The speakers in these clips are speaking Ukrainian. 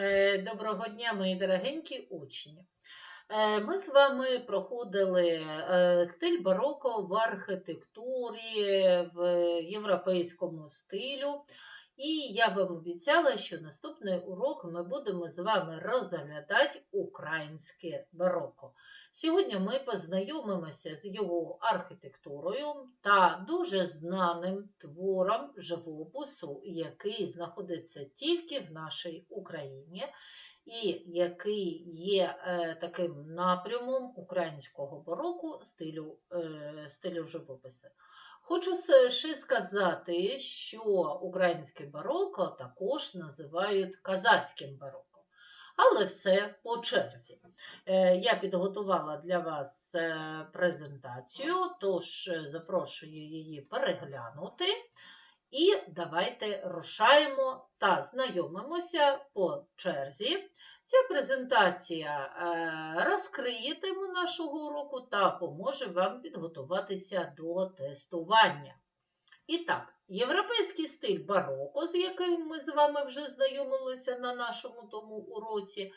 Е, Доброго дня, мої дорогенькі учні. Е, Ми з вами проходили е, стиль бароко в архітектурі, в європейському стилю. І я вам обіцяла, що наступний урок ми будемо з вами розглядати українське бароко. Сьогодні ми познайомимося з його архітектурою та дуже знаним твором живопису, який знаходиться тільки в нашій Україні, і який є е, таким напрямом українського бароку стилю, е, стилю живопису. Хочу ще сказати, що українське бароко також називають казацьким бароком. Але все по черзі. Е, Я підготувала для вас презентацію, тож запрошую її переглянути. І давайте рушаємо та знайомимося по черзі. Ця презентація е, розкриє тему нашого уроку та поможе вам підготуватися до тестування. І так, європейський стиль бароко, з яким ми з вами вже знайомилися на нашому тому уроці,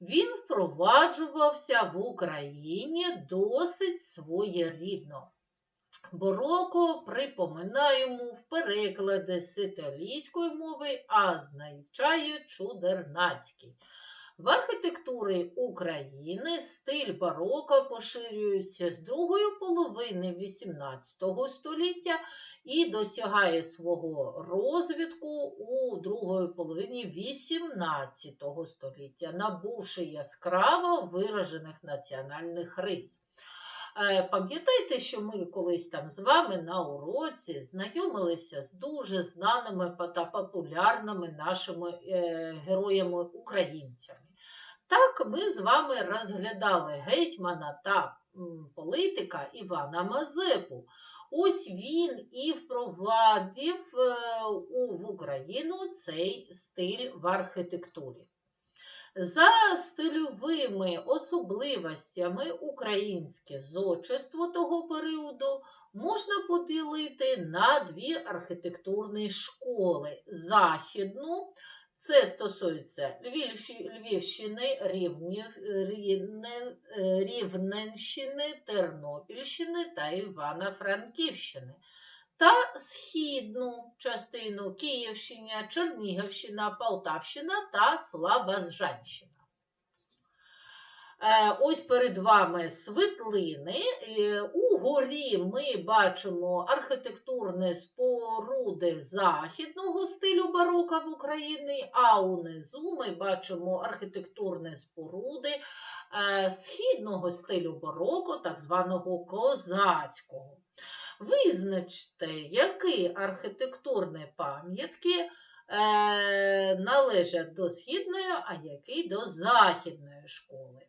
він впроваджувався в Україні досить своєрідно. Бароко припоминаємо в переклади з італійської мови, а означає чудернацький. В архітектурі України стиль бароко поширюється з другої половини XVIII століття і досягає свого розвитку у другої половині XVIII століття, набувши яскраво виражених національних рис. Е, Пам'ятайте, що ми колись там з вами на уроці знайомилися з дуже знаними та популярними нашими е, героями-українцями. Так, ми з вами розглядали гетьмана та політика Івана Мазепу. Ось він і впровадив е, в Україну цей стиль в архітектурі. За стильовими особливостями українське зодчество того періоду можна поділити на дві архітектурні школи: західну, це стосується Львівщини, Рівненщини, Тернопільщини та Івано-Франківщини. Та східну частину Київщина, Чернігівщина, Полтавщина та Слобожанщина. Е, Ось перед вами світлини. Е, Угорі ми бачимо архітектурні споруди західного стилю барока в Україні, а унизу ми бачимо архітектурні споруди е, східного стилю бароко, так званого козацького. Визначте, які архітектурні пам'ятки е, належать до східної, а які до західної школи.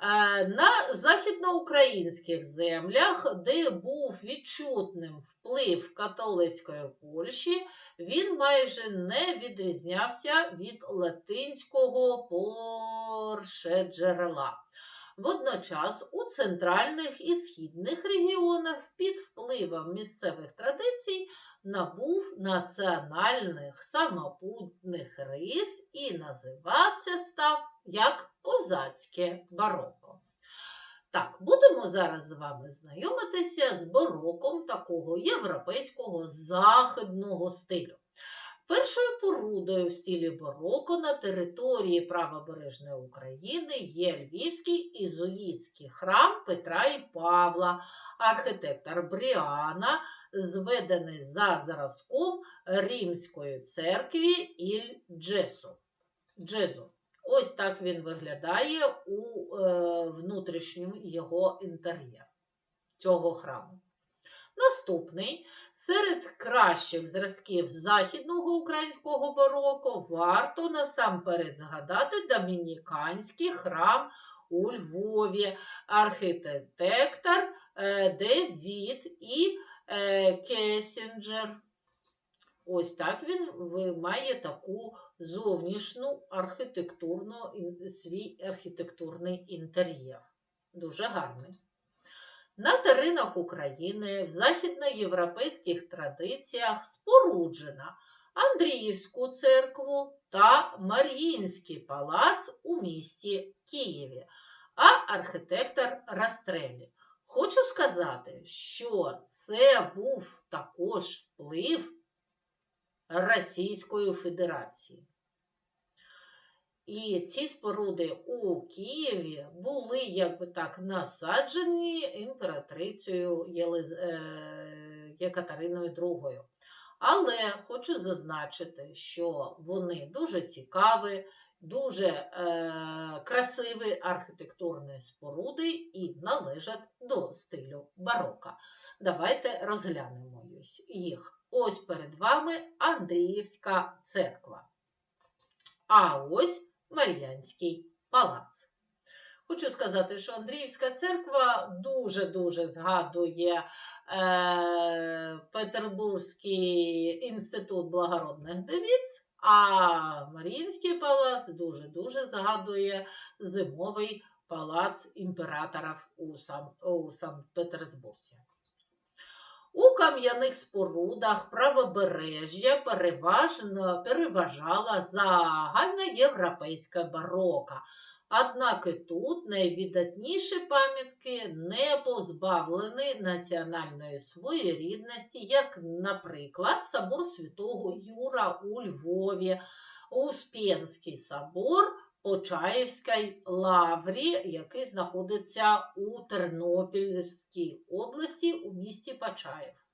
Е, На західноукраїнських землях, де був відчутним вплив католицької Польщі, він майже не відрізнявся від латинського поршеджерела. Водночас у центральних і східних регіонах під впливом місцевих традицій набув національних самопутних рис і називатися став як козацьке бароко. Так, будемо зараз з вами знайомитися з бароком такого європейського західного стилю. Першою порудою в стилі бароко на території правобережної України є Львівський ізуїтський храм Петра і Павла, архітектор Бріана, зведений за зразком Римської церкви Іль Джесу. Джезу. Ось так він виглядає у е, внутрішньому його інтер'єр цього храму. Наступний серед кращих зразків західного українського бароко варто насамперед згадати домініканський храм у Львові, архітектор е, Девід і е, Кесінджер. Ось так він має таку зовнішню архітектурну, свій архітектурний інтер'єр. Дуже гарний. На теренах України в західноєвропейських традиціях споруджена Андріївську церкву та Маріїнський палац у місті Києві, а архітектор Растрелі. Хочу сказати, що це був також вплив Російської Федерації. І ці споруди у Києві були, як би так, насаджені імператрицею Єлиз... е... Єкатериною II. Але хочу зазначити, що вони дуже цікаві, дуже е... красиві архітектурні споруди і належать до стилю барока. Давайте розглянемо їх. Ось перед вами Андріївська церква. А ось Мар'янський палац. Хочу сказати, що Андріївська церква дуже-дуже згадує е, Петербурзький інститут благородних девіць, а Маріїнський палац дуже-дуже згадує зимовий палац імператорів у, у Санкт-Петербурзі. У кам'яних спорудах правобережжя переважно переважала загальноєвропейська барока. Однак і тут найвідатніші пам'ятки не позбавлені національної своєрідності, як, наприклад, собор Святого Юра у Львові, Успенський собор Почаївській лаврі, який знаходиться у Тернопільській області у місті Почаїв.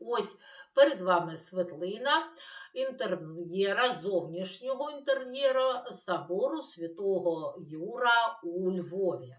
Ось перед вами світлина інтер'єра, зовнішнього інтер'єра собору Святого Юра у Львові.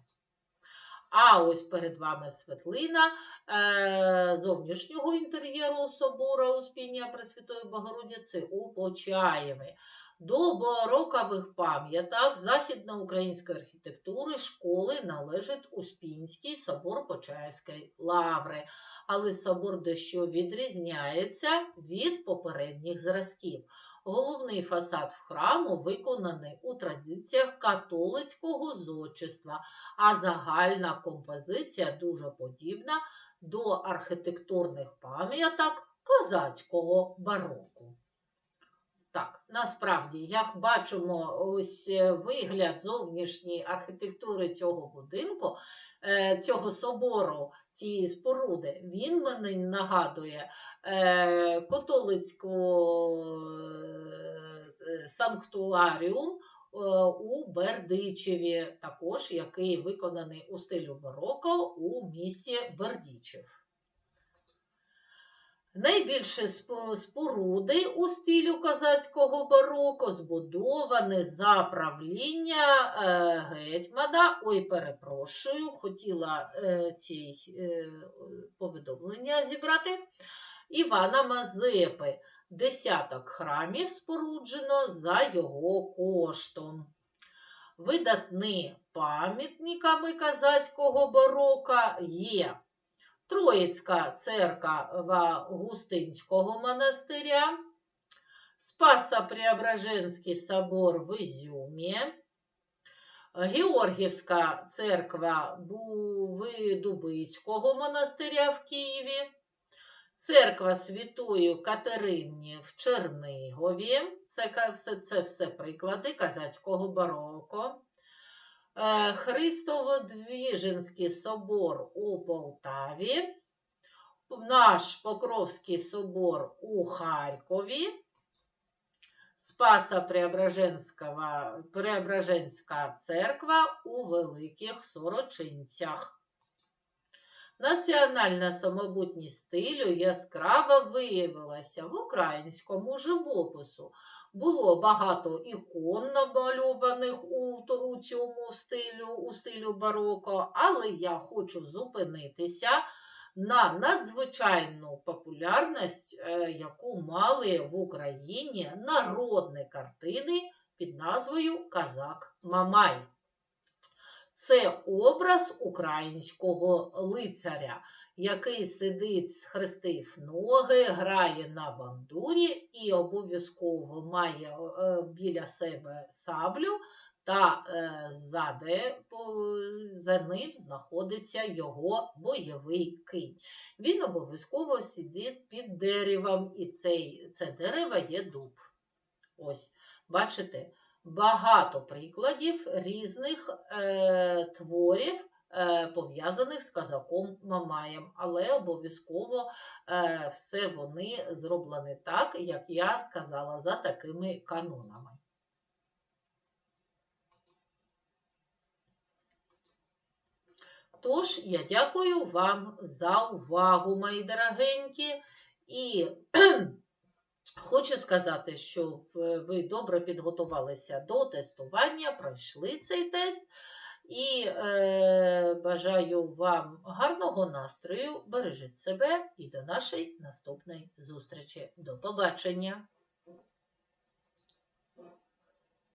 А ось перед вами світлина е, зовнішнього інтер'єру собору Успіння Пресвятої Богородиці у Почаєві. До барокових пам'яток західноукраїнської архітектури школи належить Успінський собор Почаївської лаври, але собор дещо відрізняється від попередніх зразків. Головний фасад в храму виконаний у традиціях католицького зодчества, а загальна композиція дуже подібна до архітектурних пам'яток козацького бароку. Так, насправді, як бачимо, ось е, вигляд зовнішньої архітектури цього будинку, е, цього собору, цієї споруди, він мені нагадує е, католицьку санктуаріум у Бердичеві, також який виконаний у стилю бароко у місті Бердичев. Найбільше споруди у стилю козацького бароко збудовані за правління е, гетьмана. Ой, перепрошую, хотіла е, ці е, повідомлення зібрати. Івана Мазепи. Десяток храмів споруджено за його коштом. Видатні пам'ятниками козацького барока є Троїцька церква Густинського монастиря, Спасо-Преображенський собор в Ізюмі, Георгівська церква Видубицького монастиря в Києві, Церква Святої Катерині в Чернигові. Це, це, це все приклади казацького бароко. Е, Христово-Двіжинський собор у Полтаві, наш Покровський собор у Харкові, Спаса Преображенська церква у Великих Сорочинцях. Національна самобутність стилю яскраво виявилася в українському живопису. Було багато ікон намальованих у, у цьому стилю, у стилю бароко, але я хочу зупинитися на надзвичайну популярність, е, яку мали в Україні народні картини під назвою Казак Мамай. Це образ українського лицаря, який сидить, схрестив ноги, грає на бандурі і обов'язково має е, біля себе саблю та е, ззаде по- за ним знаходиться його бойовий кінь. Він обов'язково сидить під деревом, і цей, це дерево є дуб. Ось, бачите, багато прикладів різних е, творів, е, пов'язаних з казаком Мамаєм, але обов'язково е, все вони зроблені так, як я сказала, за такими канонами. Тож, я дякую вам за увагу, мої дорогенькі, і хочу сказати, що ви добре підготувалися до тестування, пройшли цей тест. І е, бажаю вам гарного настрою, бережіть себе і до нашої наступної зустрічі. До побачення!